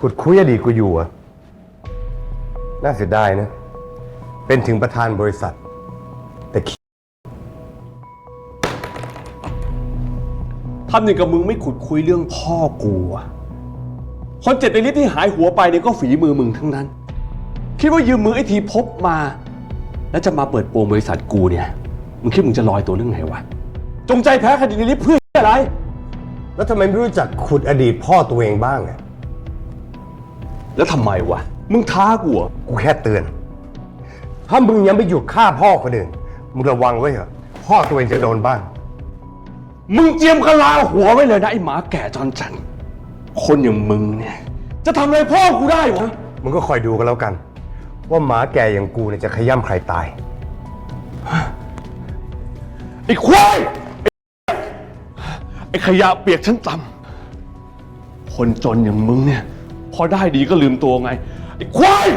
ขุดคุยอดีตกูอยู่อะน่าเสียดายนะ เป็นถึงประธานบริษัท แต่ขี้ทำอย่างกับมึงไม่ขุดคุยเรื่องพ่อกูอะคนเจ็บในลิฟต์ที่หายหัวไปเนี่ยก็ฝีมือมึงทั้งนั้น คิดว่ายืมมือไอ้ทีพบมา แล้วจะมาเปิดโปงบริษัทกูเนี่ย มึงคิดมึงจะลอยตัวเรื่องไหนวะ จงใจแพ้คดีในลิฟต์เพื่ออะไร แล้วทำไมไม่รู้จักขุดอดีตพ่อตัวเองบ้างอะ แล้วทำไมวะ มึงท้ากูเหรอกูแค่เตือน ถ้ามึงยังไม่หยุดฆ่าพ่อคนอื่น มึงระวังไว้เถอะ พ่อตัวเองจะโดนบ้าง มึงเจียมกะลาหัวไว้เลยนะไอ้หมาแก่จอนจัน คนอย่างมึงเนี่ย จะทำอะไรพ่อกูได้วะ มึงก็คอยดูกันแล้วกัน ว่าหมาแก่อย่างกูเนี่ยจะขย้ำใครตาย ไอ้ควาย ไอ้ขยะเปียกชั้นต่ำคนจนอย่างมึงเนี่ย พอได้ดีก็ลืมตัวไงไอ้ควาย